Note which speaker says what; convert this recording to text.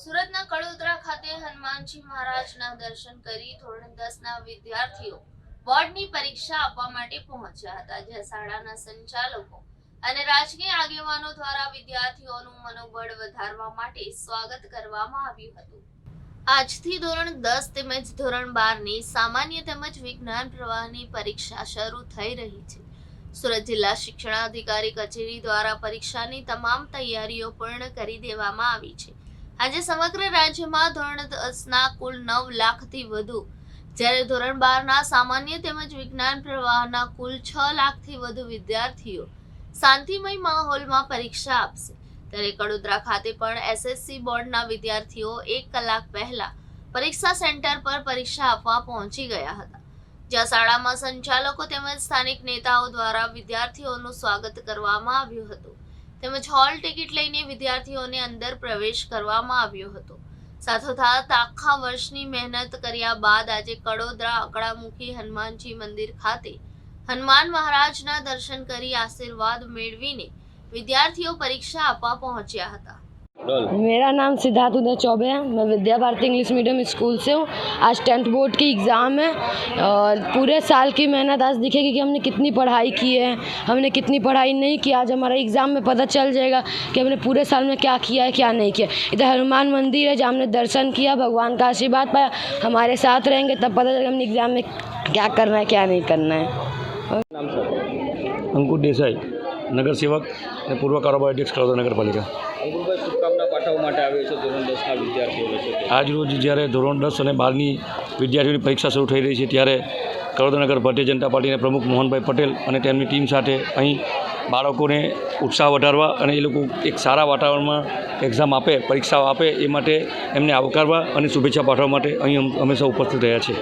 Speaker 1: સુરતના કડોદરા ખાતે હનુમાનજી મહારાજના દર્શન કરી ધોરણ દસના વિદ્યાર્થીઓ બોર્ડની પરીક્ષા આપવા માટે પહોંચ્યા હતા, જ્યાં શાળાના સંચાલકો અને રાજકીય આગેવાનો દ્વારા વિદ્યાર્થીઓનું મનોબળ વધારવા માટે સ્વાગત કરવામાં આવ્યું હતું. આજથી ધોરણ દસ તેમજ ધોરણ બારની સામાન્ય તેમજ વિજ્ઞાન પ્રવાહની પરીક્ષા શરૂ થઈ રહી છે. સુરત જિલ્લા શિક્ષણાધિકારી કચેરી દ્વારા પરીક્ષાની તમામ તૈયારીઓ પૂર્ણ કરી દેવામાં આવી છે. આજે સમગ્ર રાજ્યમાં ધોરણ દસના કુલ નવ લાખથી વધુ. જ્યારે ધોરણ બારના સામાન્ય તેમજ વિજ્ઞાન પ્રવાહના કુલ છ લાખથી વધુ વિદ્યાર્થીઓ શાંતિમય માહોલમાં પરીક્ષા આપશે. ત્યારે કડોદરા ખાતે પણ એસએસસી બોર્ડના વિદ્યાર્થીઓ એક કલાક પહેલા પરીક્ષા સેન્ટર પર પરીક્ષા આપવા પહોંચી ગયા હતા. જ્યાં શાળામાં સંચાલકો તેમજ સ્થાનિક નેતાઓ દ્વારા વિદ્યાર્થીઓનું સ્વાગત કરવામાં આવ્યું હતું. તેમજ હોલ ટિકિટ લઈને વિદ્યાર્થીઓને અંદર પ્રવેશ કરવામાં આવ્યો હતો. સાથોસાથ આખા વર્ષની મહેનત કર્યા બાદ આજે કડોદરા અકળામુખી હનુમાનજી મંદિર ખાતે હનુમાન મહારાજના દર્શન કરી આશીર્વાદ મેળવીને વિદ્યાર્થીઓ પરીક્ષા આપવા પહોંચ્યા હતા.
Speaker 2: मेरा नाम सिद्धार्थ उदय चौबे है। मैं Vidya Bharati English medium school से हूँ। आज टेंथ बोर्ड की एग्ज़ाम है और पूरे साल की मेहनत आज दिखेगी कि हमने कितनी पढ़ाई की है हमने कितनी पढ़ाई नहीं की आज हमारा एग्ज़ाम में पता चल जाएगा कि हमने पूरे साल में क्या किया है क्या नहीं किया। इधर हनुमान मंदिर है जहाँ हमने दर्शन किया भगवान का आशीर्वाद पाया हमारे साथ रहेंगे तब पता चलेगा हमने एग्ज़ाम में क्या करना है क्या नहीं करना है।
Speaker 3: अंकुर देसाई नगर सेवक पूर्व कारोबार अध्यक्ष
Speaker 4: नगर पालिका। પાઠવવા માટે આવ્યો છે, ધોરણ દસના વિદ્યાર્થીઓ છે
Speaker 3: આજ રોજ જ્યારે ધોરણ દસ અને બારની વિદ્યાર્થીઓની પરીક્ષા શરૂ થઈ રહી છે, ત્યારે કરોદનગર ભારતીય જનતા પાર્ટીના પ્રમુખ મોહનભાઈ પટેલ અને તેમની ટીમ સાથે અહીં બાળકોને ઉત્સાહ વધારવા અને એ લોકો એક સારા વાતાવરણમાં એક્ઝામ આપે, પરીક્ષાઓ આપે, એ માટે એમને આવકારવા અને શુભેચ્છા પાઠવવા માટે અહીં હંમેશા ઉપસ્થિત રહ્યા છે